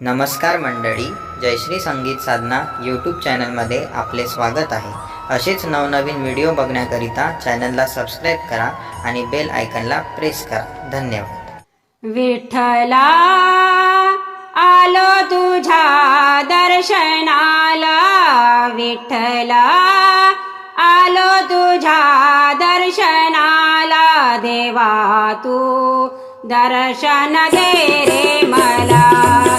नमस्कार मंडळी जयश्री संगीत साधना यूट्यूब चॅनलमध्ये आपले स्वागत आहे. असेच नवनवीन व्हिडिओ बघण्याकरिता चॅनलला सबस्क्राईब करा आणि बेल आयकनला प्रेस करा. धन्यवाद. विठ्ठला आलो तुझ्या दर्शनाला. विठ्ठला आलो तुझ्या दर्शनाला. देवा तू दर्शन दे रे मला.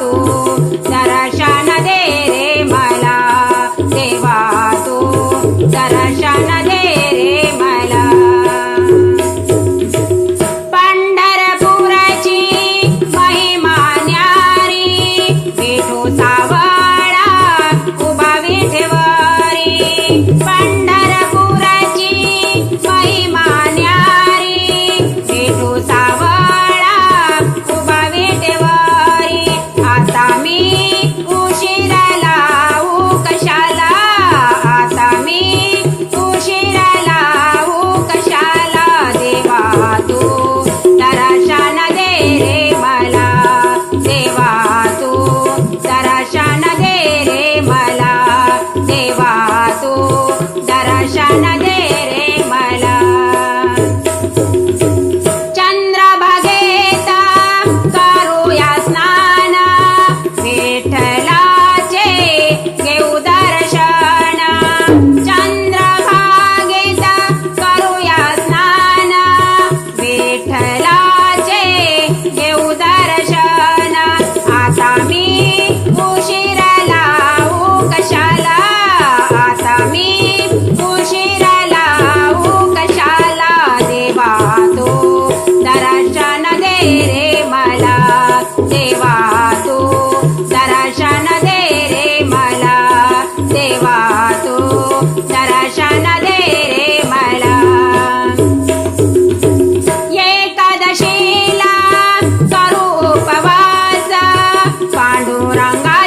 तू जराशा दे रे मला देवा तू जराशा दे ದೇವಾ पांडुरंगा